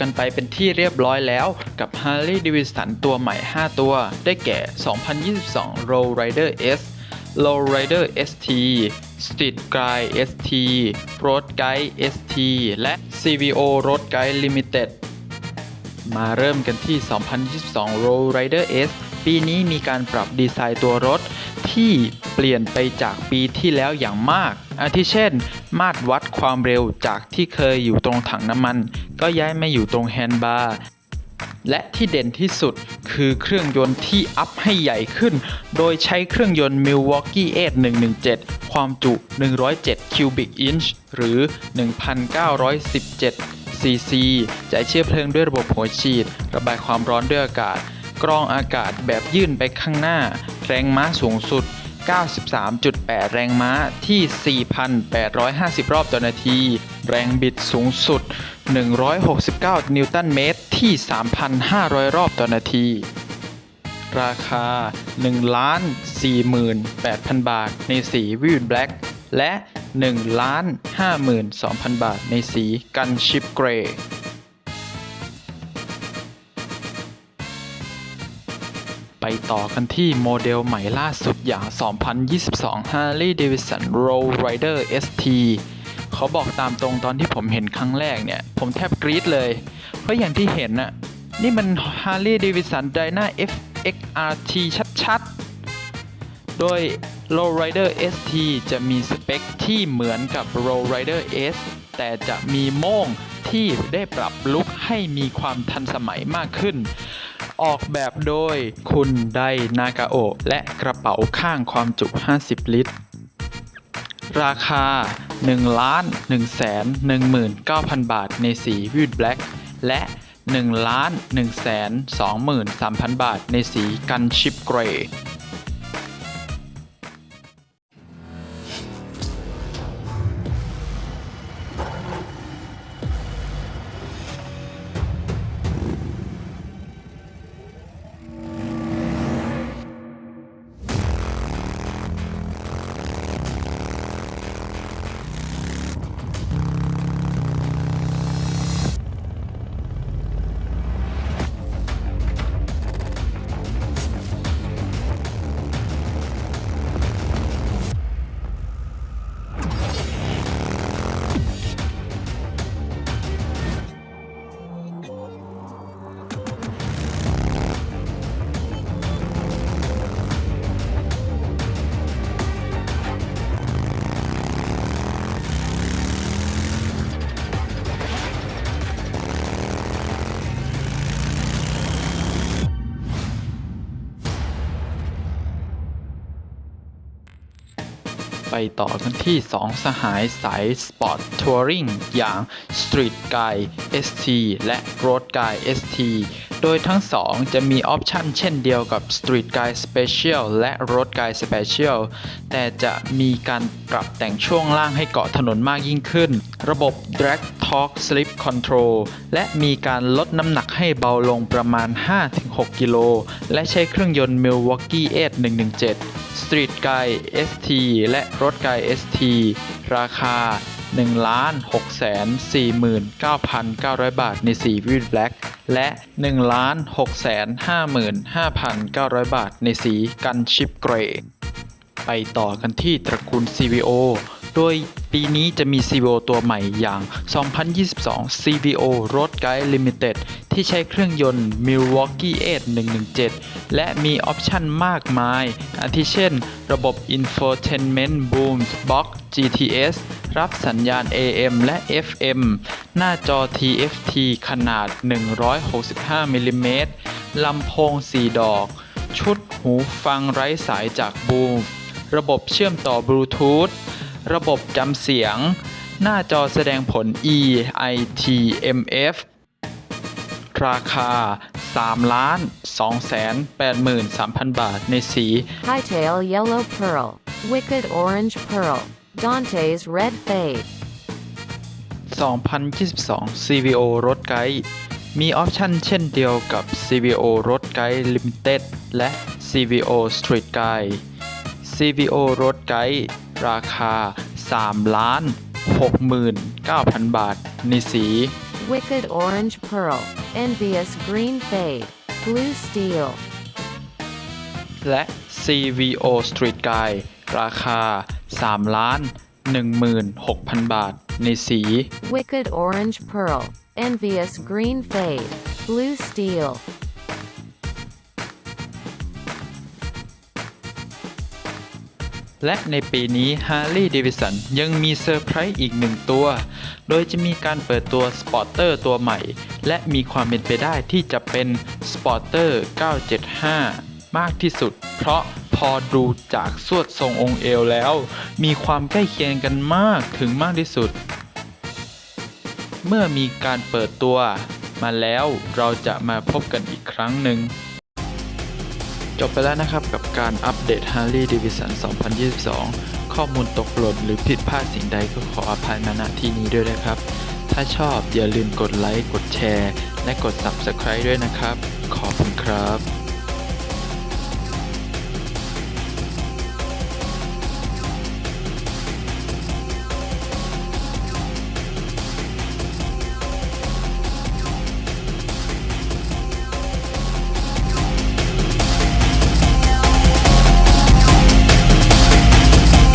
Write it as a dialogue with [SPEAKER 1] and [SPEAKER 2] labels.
[SPEAKER 1] กันไปเป็นที่เรียบร้อยแล้วกับ Harley Davidson ตัวใหม่ 5 ตัว ได้แก่ 2022 Road Rider S Low Rider ST Street Guy ST Road Guide ST และ CVO Road Guide Limited มาเริ่มกันที่ 2022 Road Rider S ปีนี้มีการปรับดีไซน์ตัวรถที่เปลี่ยนไปจากปีที่แล้วอย่างมาก อาทิเช่น มาตรวัดความเร็วจากที่เคยอยู่ตรงถังน้ำมัน ก็ย้ายมาอยู่ตรงแฮนด์บาร์และที่เด่นที่สุดคือเครื่องยนต์ที่อัพให้ใหญ่ขึ้น โดยใช้เครื่องยนต์ Milwaukee 8117 ความจุ 107 cubic inch หรือ 1,917 cc จ่ายเชื้อเพลิงด้วยระบบหัวฉีด ระบายความร้อนด้วยอากาศ กรองอากาศแบบยื่นไปข้างหน้า แรงม้าสูงสุด 93.8 แรงม้าที่ 4,850 รอบต่อนาที แรงบิดสูงสุด 169 นิวตันเมตรที่ 3,500 รอบต่อนาที ราคา 1 4 8 0 0 0 บาทในสีวิวแบล็กและ 1 5 2 0 0 0 บาทในสีกันชิปเกรย์ ไปต่อกันที่โมเดลใหม่ล่าสุดอย่าง 2022 Harley Davidson Road Rider ST เขาบอกตามตรงตอนที่ผมเห็นครั้งแรกเนี่ย ผมแทบกรี๊ดเลย เพราะอย่างที่เห็นน่ะ นี่มัน Harley Davidson Dyna FXRT ชัดๆ โดย Low Rider ST จะมีสเปคที่เหมือนกับ Low Rider S แต่จะมีโม่งที่ได้ปรับลุคให้มีความทันสมัยมากขึ้น ออกแบบโดยคุณไดนากาโอะและกระเป๋าข้างความจุ 50 ลิตร ราคา 1,119,000 บาทในสีวิดแบล็กและ1,123,000 บาทในสีกันชิปเกรย์ ไปต่อกันที่ 2 สหายสายสปอร์ตทัวริงอย่าง Street Guy ST และ Road Guy ST โดยทั้งสองจะมีออปชันเช่นเดียวกับ Street Guy Special และ Road Guy Special แต่จะมีการปรับแต่งช่วงล่างให้เกาะถนนมากยิ่งขึ้น ระบบ Drag Torque Slip Control และมีการลดน้ำหนักให้เบาลงประมาณ 5-6 กิโล และใช้เครื่องยนต์ Milwaukee 8117 Street Guy ST และ Road Guy ST ราคา 1 6 4 9 900 บาทในสีวิดแบล็กและ 1 6 5 5 900 บาทในสีกันชิปเกรย์ไปต่อกันที่ตระกูล CVO โดยปีนี้จะมี CVO ตัวใหม่อย่าง 2022 CVO Road Guide Limited ที่ใช้เครื่องยนต์ Milwaukee 8117 และมีออปชันมากมาย อาทิเช่น ระบบ Infotainment Boom Box GTS รับสัญญาณ AM และ FM หน้าจอ TFT ขนาด 165 มิลลิเมตรลำโพง 4 ดอก ชุดหูฟังไร้สายจากบูมระบบเชื่อมต่อบลูทูธ ระบบจำเสียง หน้าจอแสดงผล EITMF ราคา 3 ล้าน2แสน83,000 บาท ในสี
[SPEAKER 2] Hightail Yellow Pearl, Wicked Orange Pearl, Dante's Red Fade.
[SPEAKER 1] 2022 CVO รถไกด์มีออปชันเช่นเดียวกับ CVO รถไกด์ Limited และ CVO Street Guide CVO รถไกด์ราคา 3 ล้าน 69,000 บาท ในสี
[SPEAKER 2] Wicked Orange Pearl, Envious Green Fade, Blue Steel.
[SPEAKER 1] และ CVO Street Guy ราคา 3 ล้าน 16,000 บาท ในสี
[SPEAKER 2] Wicked Orange Pearl, Envious Green Fade, Blue Steel.
[SPEAKER 1] และในปีนี้ Harley Davidson ยังมีเซอร์ไพรส์อีกหนึ่งตัว โดยจะมีการเปิดตัว Sporter ตัวใหม่ และมีความเป็นไปได้ที่จะเป็น Sporter 975 มากที่สุด เพราะพอดูจากสวดทรงองค์เอวแล้ว มีความใกล้เคียงกันมากถึงมากที่สุด เมื่อมีการเปิดตัวมาแล้วเราจะมาพบกันอีกครั้งหนึ่ง จบไปแล้วนะครับกับการอัปเดต Harley Davidson 2022 ข้อมูลตกหล่นหรือผิดพลาดสิ่งใดก็ขออภัยมาณที่นี้ด้วยนะครับ ถ้าชอบอย่าลืมกดไลค์ กดแชร์ และกด Subscribe ด้วยนะครับ ขอบคุณครับ